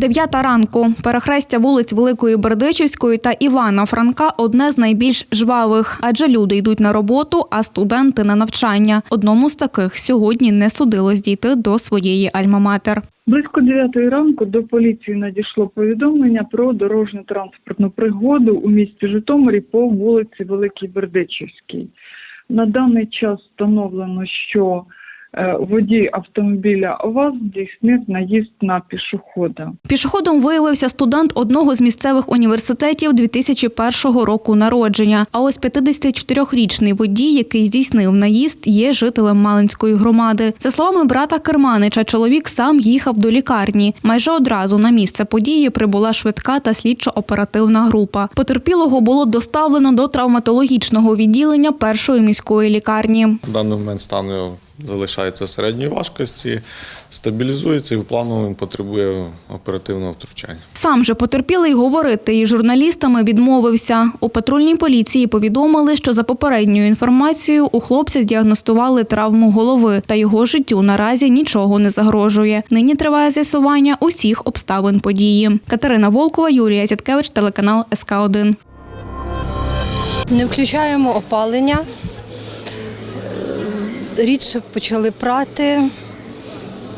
Дев'ята ранку. Перехрестя вулиць Великої Бердичівської та Івана Франка одне з найбільш жвавих, адже люди йдуть на роботу, а студенти на навчання. Одному з таких сьогодні не судилось дійти до своєї альма-матер. Близько 9 ранку до поліції надійшло повідомлення про дорожню транспортну пригоду у місті Житомирі по вулиці Великій Бердичівській. На даний час встановлено, що водій автомобіля ОВАЗ здійснив наїзд на пішохода. Пішоходом виявився студент одного з місцевих університетів 2001 року народження. А ось 54-річний водій, який здійснив наїзд, є жителем Малинської громади. За словами брата Керманича, чоловік сам їхав до лікарні. Майже одразу на місце події прибула швидка та слідчо-оперативна група. Потерпілого було доставлено до травматологічного відділення першої міської лікарні. В даний момент стан його залишається середньої важкості, стабілізується і в плану він потребує оперативного втручання. Сам же потерпілий говорити із журналістами відмовився. У патрульній поліції повідомили, що за попередньою інформацією у хлопця діагностували травму голови, та його життю наразі нічого не загрожує. Нині триває з'ясування усіх обставин події. Катерина Волкова, Юлія Зяткевич, телеканал СК 1 Не включаємо опалення. Рідше почали прати.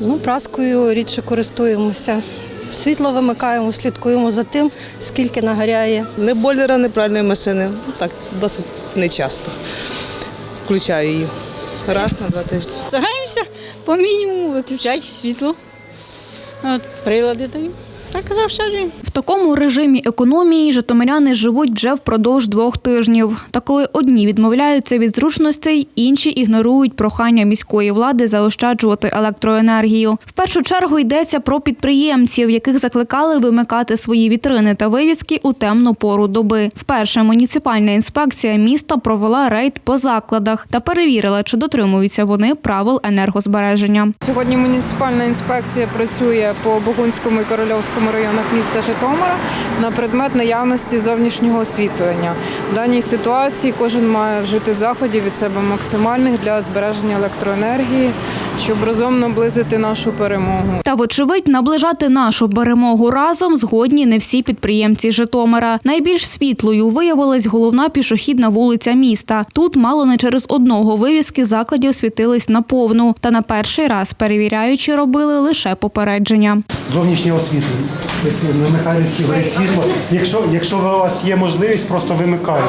Ну, праскою рідше користуємося. Світло вимикаємо, слідкуємо за тим, скільки нагоряє. Не бойлера, не пральної машини. Ну, Так, досить нечасто. Включаю її. Раз на два тижні. Стараємося по мінімуму виключати світло. От, прилади даємо. Так заощаджуємо. Такому режимі економії житомиряни живуть вже впродовж двох тижнів. Та коли одні відмовляються від зручностей, інші ігнорують прохання міської влади заощаджувати електроенергію. В першу чергу йдеться про підприємців, яких закликали вимикати свої вітрини та вивіски у темну пору доби. Вперше муніципальна інспекція міста провела рейд по закладах та перевірила, чи дотримуються вони правил енергозбереження. Сьогодні муніципальна інспекція працює по Богунському і Корольовському районах міста Житомира на предмет наявності зовнішнього освітлення. В даній ситуації кожен має вжити заходів від себе максимальних для збереження електроенергії, щоб разом наблизити нашу перемогу. Та, вочевидь, наближати нашу перемогу разом згодні не всі підприємці Житомира. Найбільш світлою виявилась головна пішохідна вулиця міста. Тут мало не через одного вивіски закладів світились наповну. Та на перший раз перевіряючи робили лише попередження. зовнішнє освітлення. Ось горить світло. Якщо, якщо у вас є можливість, просто вимикайте.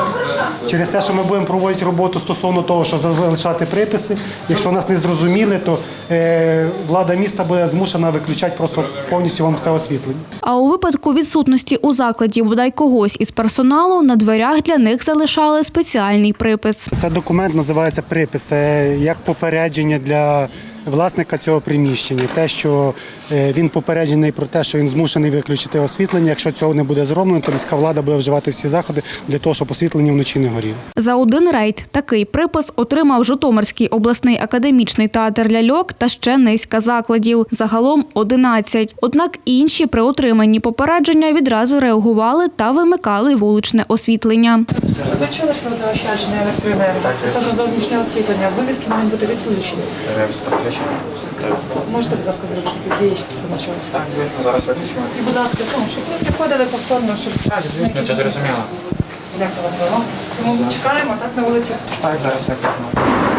Через те, що ми будемо проводити роботу стосовно того, що залишати приписи. Якщо нас не зрозуміли, то е, влада міста буде змушена виключати просто повністю вам все освітлення. А у випадку відсутності у закладі бодай когось із персоналу на дверях для них залишали спеціальний припис. Це документ називається припис, як попередження для власника цього приміщення. Те, що е, він попереджений про те, що він змушений виключити освітлення. Якщо цього не буде зроблено, то міська влада буде вживати всі заходи для того, щоб освітлення вночі не горіло. За один рейд такий припис отримав Житомирський обласний академічний театр ляльок та ще низка закладів. Загалом 11. Однак інші при отриманні попередження відразу реагували та вимикали вуличне освітлення. Ви чули про заощадження електроенергії стосовно зовнішнього освітлення? Вивіски мають бути відключені. Можете, будь ласка, зробити підвищитися на чому? Так, звісно, зараз виключимо. І, будь ласка, тому щоб ви приходили повторно, щоб... Так, звісно, це зрозуміло. Дякую вам. Тому чекаємо так на вулиці. Так, зараз виключимо.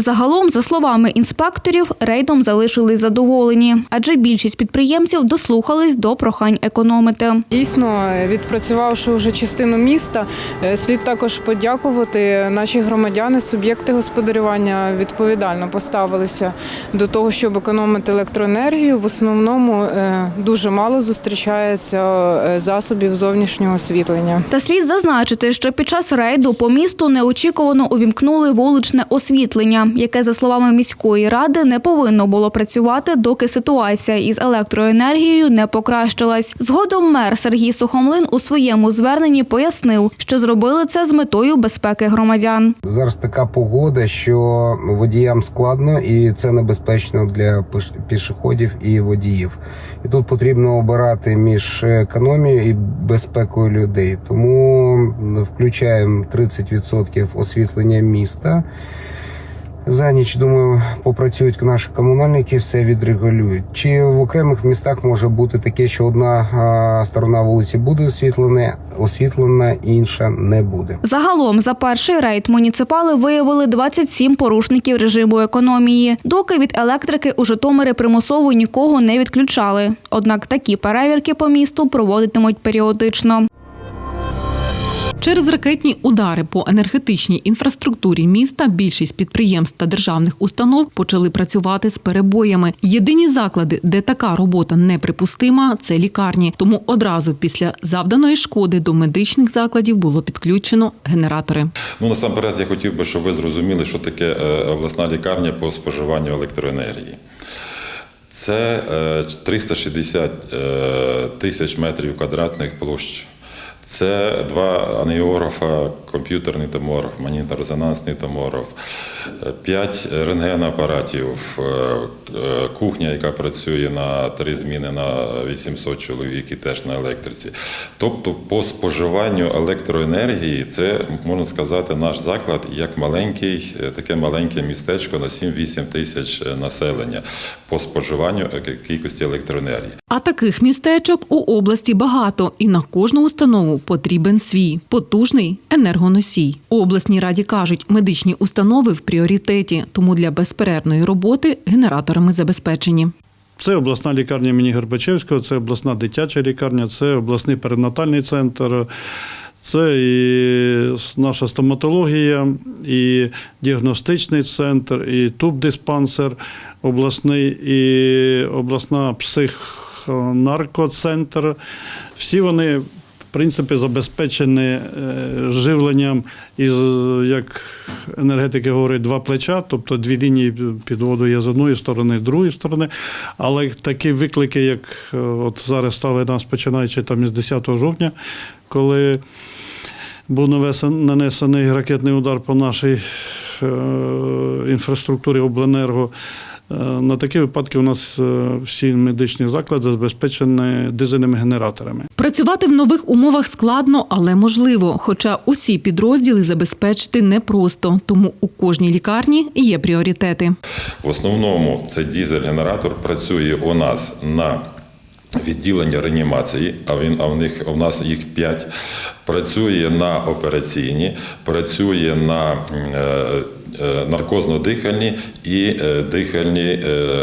Загалом, за словами інспекторів, рейдом залишились задоволені, адже більшість підприємців дослухались до прохань економити. Дійсно, відпрацювавши вже частину міста, е, слід також подякувати. Наші громадяни, суб'єкти господарювання відповідально поставилися до того, щоб економити електроенергію. В основному е, дуже мало зустрічається е, засобів зовнішнього освітлення. Та слід зазначити, що під час рейду по місту неочікувано увімкнули вуличне освітлення, яке, за словами міської ради, не повинно було працювати, доки ситуація із електроенергією не покращилась. Згодом мер Сергій Сухомлин у своєму зверненні пояснив, що зробили це з метою безпеки громадян. Зараз така погода, що водіям складно і це небезпечно для пішоходів і водіїв. І тут потрібно обирати між економією і безпекою людей. Тому включаємо 30% освітлення міста. За ніч, думаю, попрацюють наші комунальники, все відрегулюють. Чи в окремих містах може бути таке, що одна сторона вулиці буде освітлена, освітлена, інша не буде. Загалом за перший рейд муніципали виявили 27 порушників режиму економії. Доки від електрики у Житомирі примусово нікого не відключали. Однак такі перевірки по місту проводитимуть періодично. Через ракетні удари по енергетичній інфраструктурі міста більшість підприємств та державних установ почали працювати з перебоями. Єдині заклади, де така робота неприпустима, це лікарні. Тому одразу після завданої шкоди до медичних закладів було підключено генератори. Ну насамперед я хотів би, щоб ви зрозуміли, що таке е, обласна лікарня по споживанню електроенергії. Це е, 360 е, тисяч метрів квадратних площ. Це два аніографа, комп'ютерний томограф, магнітно-резонансний томограф, е, п'ять рентгенапаратів, е, е, кухня, яка працює на три зміни на 800 чоловік і теж на електриці. Тобто, по споживанню електроенергії, це можна сказати, наш заклад як маленький, таке маленьке містечко на 7-8 тисяч населення по споживанню е, кількості електроенергії. А таких містечок у області багато, і на кожну установу потрібен свій потужний енергоносій. У обласній раді кажуть, медичні установи в пріоритеті, тому для безперервної роботи генераторами забезпечені. Це обласна лікарня імені Горбачевського, це обласна дитяча лікарня, це обласний перинатальний центр, це і наша стоматологія, і діагностичний центр, і тубдиспансер обласний, і обласна психонаркоцентр. Всі вони. В принципі, забезпечені е, живленням із, як енергетики говорять, два плеча, тобто дві лінії підводу є з одної сторони, з другої сторони. Але такі виклики, як е, от зараз стали нас, починаючи там із 10 жовтня, коли був нанесений ракетний удар по нашій е, інфраструктурі обленерго. Е, На такі випадки у нас е, всі медичні заклади забезпечені дизельними генераторами. Працювати в нових умовах складно, але можливо. Хоча усі підрозділи забезпечити непросто, тому у кожній лікарні є пріоритети. В основному цей дізель-генератор працює у нас на відділення реанімації, а він а в них у нас їх п'ять. Працює на операційні, працює на е, е, наркозно-дихальні і е, дихальні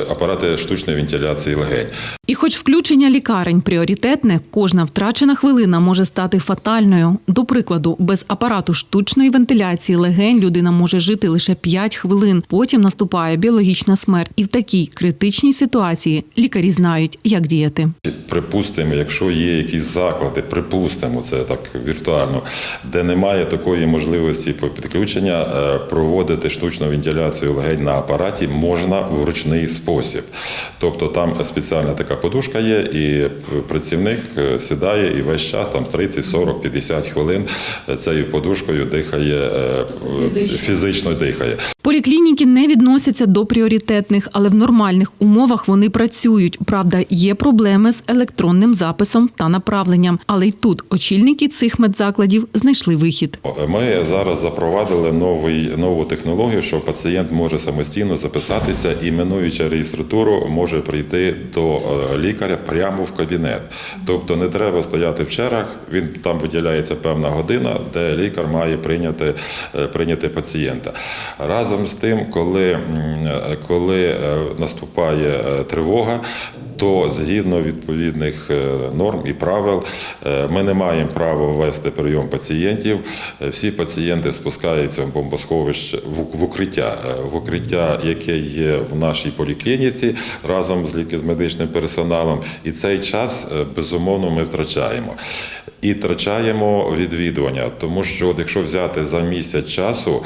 апарати штучної вентиляції легень. І хоч включення лікарень пріоритетне, кожна втрачена хвилина може стати фатальною. До прикладу, без апарату штучної вентиляції легень людина може жити лише 5 хвилин. Потім наступає біологічна смерть. І в такій критичній ситуації лікарі знають, як діяти. Припустимо, якщо є якісь заклади, припустимо, це так віртуально, де немає такої можливості по підключення, е, проводити штучну вентиляцію легень на апараті можна в ручний спосіб. Тобто там спеціальна така подушка є, і працівник е, сідає і весь час, там 30, 40, 50 хвилин е, цією подушкою дихає, фізично, фізично дихає. Поліклініки не відносяться до пріоритетних, але в нормальних умовах вони працюють. Правда, є проблеми з електронним записом та направленням. Але й тут очільники цих медзакладів знайшли вихід. Ми зараз запровадили новий, нову технологію, що пацієнт може самостійно записатися і, минуючи реєстратуру, може прийти до е, лікаря прямо в кабінет. Тобто не треба стояти в чергах, він там виділяється певна година, де лікар має прийняти, е, прийняти пацієнта. Разом з тим, коли, коли е, наступає е, тривога, то згідно відповідних е, норм і правил ми не маємо права ввести прийом пацієнтів. Всі пацієнти спускаються в бомбосховище в укриття, в укриття, яке є в нашій поліклініці разом з ліки з медичним персоналом. І цей час безумовно ми втрачаємо. І втрачаємо відвідування, тому що от якщо взяти за місяць часу,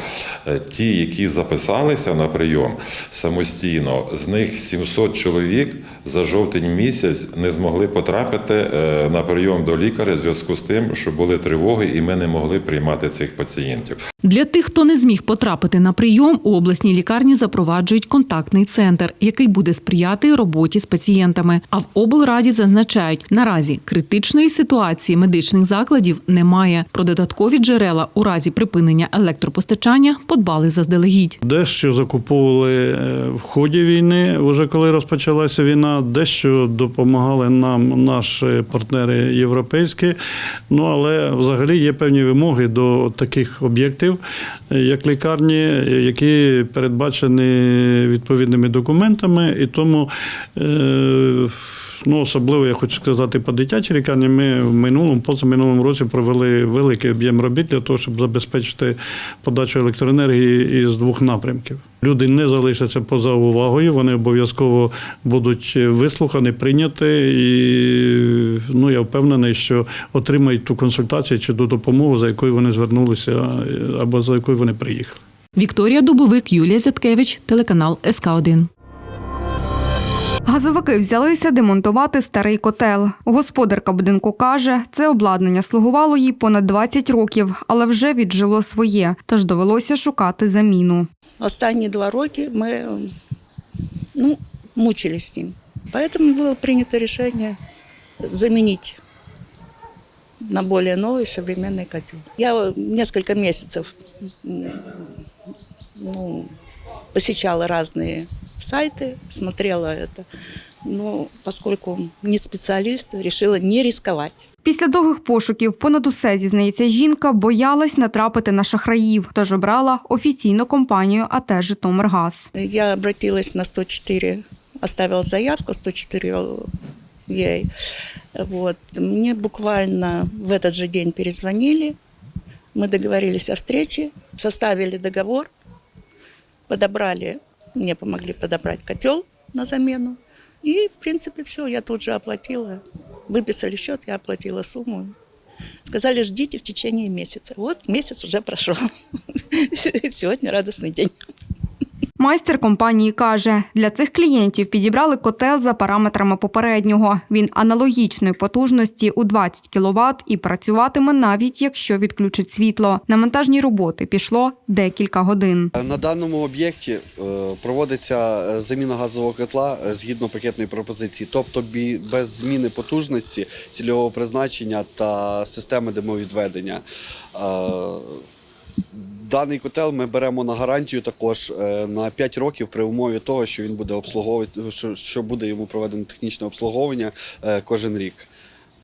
е, ті, які записалися на прийом самостійно, з них 700 чоловік за жовтень місяць не змогли потрапити е, на прийом до лікаря в зв'язку з тим, що були тривоги, і ми не могли приймати цих пацієнтів. Для тих, хто не зміг потрапити на прийом, у обласній лікарні запроваджують контактний центр, який буде сприяти роботі з пацієнтами. А в облраді зазначають, наразі критичної ситуації медичних закладів немає. Про додаткові джерела у разі припинення електропостачання подбали заздалегідь. Дещо закуповували е, в ході війни, вже коли розпочалася війна, дещо допомагали нам наші партнери європейські. Ну але взагалі є певні вимоги до таких об'єктів, е, як лікарні, е, які передбачені відповідними документами, і тому. Е, Ну, особливо я хочу сказати по дитячій лікарні. Ми в минулому, позаминулому році провели великий об'єм робіт для того, щоб забезпечити подачу електроенергії із двох напрямків. Люди не залишаться поза увагою, вони обов'язково будуть вислухані, прийняті, і ну, я впевнений, що отримають ту консультацію чи ту допомогу, за якою вони звернулися, або за якою вони приїхали. Вікторія Дубовик, Юлія Зяткевич, телеканал СК 1 Газовики взялися демонтувати старий котел. Господарка будинку каже, це обладнання слугувало їй понад 20 років, але вже віджило своє, тож довелося шукати заміну. Останні два роки ми м, ну, мучились з ним. Поэтому было принято решение заменить на более новый современный котел. Я несколько месяцев м, ну, посещала разные сайты, смотрела это. Но поскольку не специалист, решила не рисковать. Після довгих пошуків понад усе зізнається жінка, боялась натрапити на шахраїв, тож обрала офіційну компанію АТ «Житомиргаз». Я обратилась на 104, оставила заявку 104 ей. Вот. Мне буквально в этот же день перезвонили. Мы договорились о встрече, составили договор, подобрали, мне помогли подобрать котел на замену. И, в принципе, все, я тут же оплатила. Выписали счет, я оплатила сумму. Сказали, ждите в течение месяца. Вот месяц уже прошел. Сегодня радостный день. Майстер компанії каже, для цих клієнтів підібрали котел за параметрами попереднього. Він аналогічної потужності у 20 кВт і працюватиме навіть якщо відключить світло. На монтажні роботи пішло декілька годин. На даному об'єкті е, проводиться е, заміна газового котла е, згідно пакетної пропозиції, тобто без зміни потужності, цільового призначення та системи димовідведення. Даний котел ми беремо на гарантію також е, на 5 років при умові того, що він буде обслуговувати, що буде йому проведено технічне обслуговування е, кожен рік.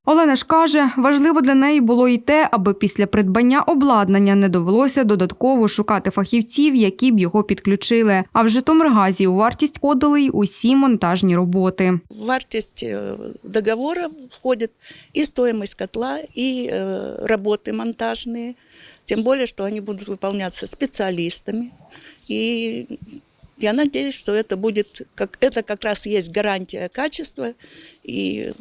Олена ж каже, важливо для неї було й те, аби після придбання обладнання не довелося додатково шукати фахівців, які б його підключили. А в Житомиргазі у вартість входили й усі монтажні роботи. В вартость э, договора входит и стоимость котла, и э, работы монтажные. Тем более, что они будут выполняться специалистами. И я надеюсь, что это будет, как, это как раз есть гарантия качества. И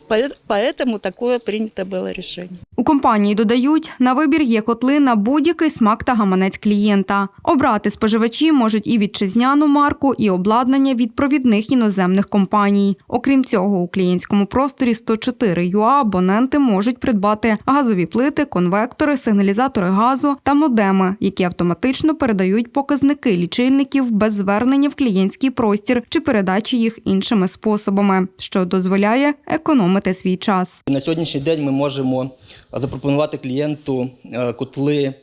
поэ- поэтому такое принято было решение. У компанії додають, на вибір є котли на будь-який смак та гаманець клієнта. Обрати споживачі можуть і вітчизняну марку, і обладнання від провідних іноземних компаній. Окрім цього, у клієнтському просторі 104 ЮА абоненти можуть придбати газові плити, конвектори, сигналізатори газу та модеми, які автоматично передають показники лічильників без звернення в клієнтський простір чи передачі їх іншими способами, що дозволяє економити свій час. На сьогоднішній день ми можемо запропонувати клієнту е, котли е,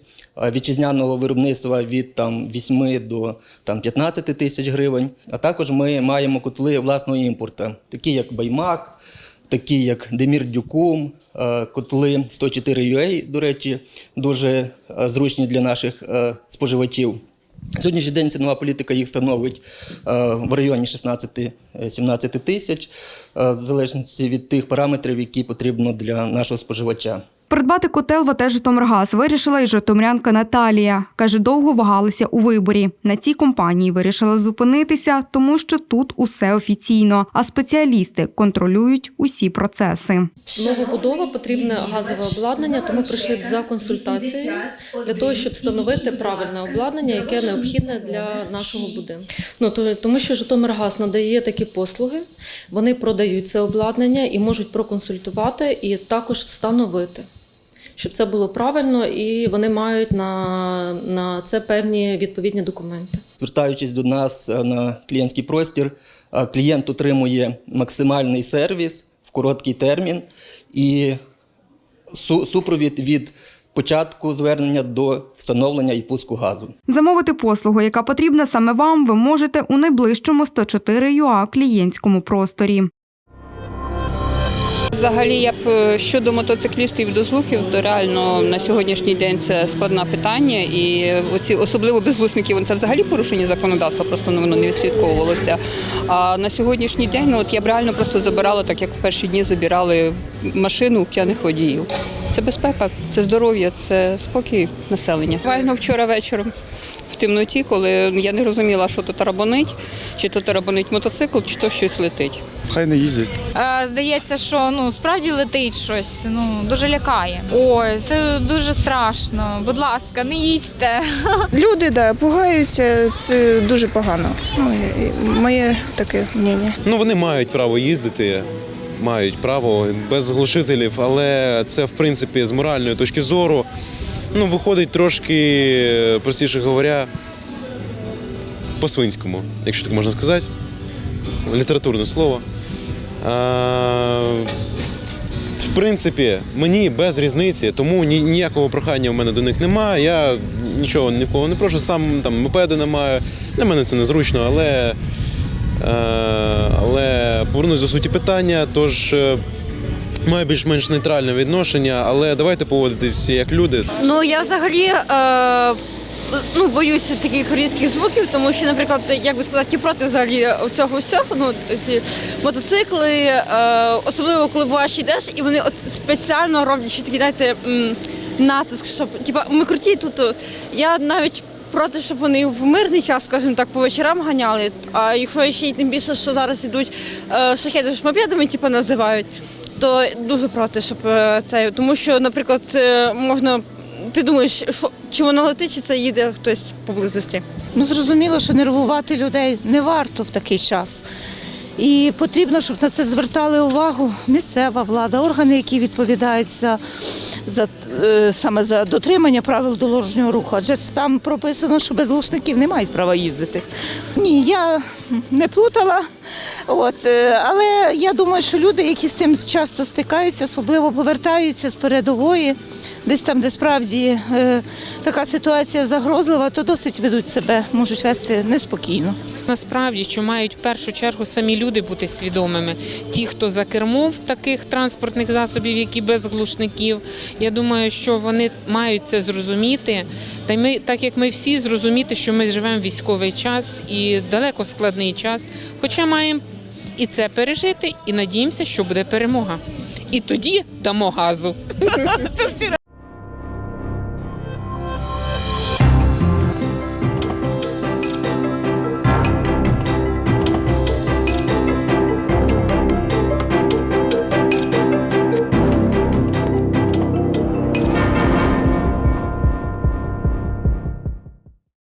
вітчизняного виробництва від там 8 до там 15 тисяч гривень. А також ми маємо котли власного імпорту, такі як Баймак, такі як Демір Дюкум, е, котли 104 UA, до речі, дуже е, зручні для наших е, споживачів. Сьогоднішній день цінова політика їх становить е, в районі 16-17 тисяч, е, в залежності від тих параметрів, які потрібно для нашого споживача. Придбати котел в АТ «Житомиргаз» вирішила і житомирянка Наталія. Каже, довго вагалися у виборі. На цій компанії вирішила зупинитися, тому що тут усе офіційно, а спеціалісти контролюють усі процеси. Новобудова потрібне газове обладнання, тому прийшли за консультацією для того, щоб встановити правильне обладнання, яке необхідне для нашого будинку. Ну то тому, що Житомиргаз надає такі послуги, вони продають це обладнання і можуть проконсультувати і також встановити. Щоб це було правильно, і вони мають на, на це певні відповідні документи. Звертаючись до нас е, на клієнтський простір, е, клієнт отримує максимальний сервіс в короткий термін і су- супровід від початку звернення до встановлення і пуску газу. Замовити послугу, яка потрібна саме вам, ви можете у найближчому 104 ЮА клієнтському просторі. Взагалі, я б е, щодо мотоциклістів до звуків, то реально на сьогоднішній день це складне питання. І оці особливо беззвучників, це взагалі порушення законодавства, просто воно не відслідковувалося. А на сьогоднішній день ну, от я б реально просто забирала, так як в перші дні забирали машину у п'яних водіїв. Це безпека, це здоров'я, це спокій населення. Буквально вчора вечором. В темноті, коли я не розуміла, що тут тарабонить, чи то тарабонить мотоцикл, чи то щось летить. Хай не їздять. Е, Здається, що ну справді летить щось. Ну дуже лякає. Ой, це дуже страшно. Будь ласка, не їсьте. Люди да, пугаються, це дуже погано. Ну, моє таке мнення. Ну, вони мають право їздити, мають право без глушителів, але це, в принципі, з моральної точки зору, ну, виходить трошки, простіше говоря, по-свинському, якщо так можна сказати. Літературне слово. А, в принципі, мені без різниці, тому ні- ніякого прохання в мене до них немає. Я нічого ні в кого не прошу, сам там мопеди не маю. Для мене це незручно, але, е, але повернусь до суті питання. Тож е, маю більш-менш нейтральне відношення, але давайте поводитись як люди. Ну я взагалі е, ну, боюся таких різких звуків, тому що, наприклад, як би сказати, проти взагалі цього всього. Ну ці мотоцикли, е, особливо коли буваєш йдеш, і вони от спеціально роблять ще такі, знаєте, натиск, щоб типа ми круті тут. Я навіть. Проти, щоб вони в мирний час, скажімо так, по вечорам ганяли. А якщо ще й тим більше, що зараз ідуть е, шахеди ж мопедами, типу, називають, то дуже проти, щоб е, це. Тому що, наприклад, е, можна. Ти думаєш, що чи воно летить, чи це їде хтось поблизості? Ну зрозуміло, що нервувати людей не варто в такий час. І потрібно, щоб на це звертали увагу місцева влада, органи, які відповідають за, за саме за дотримання правил дорожнього руху. Адже там прописано, що безглушників не мають права їздити. Ні, я не плутала. От, е, але я думаю, що люди, які з цим часто стикаються, особливо повертаються з передової, десь там, де справді е, така ситуація загрозлива, то досить ведуть себе, можуть вести неспокійно. Насправді, що мають в першу чергу самі люди бути свідомими. Ті, хто за кермом таких транспортних засобів, які без глушників. Я що вони мають це зрозуміти. Та й ми, так як ми всі, зрозуміти, що ми живемо в військовий час і далеко складний час. Хоча маємо і це пережити, і надіємося, що буде перемога. І тоді дамо газу.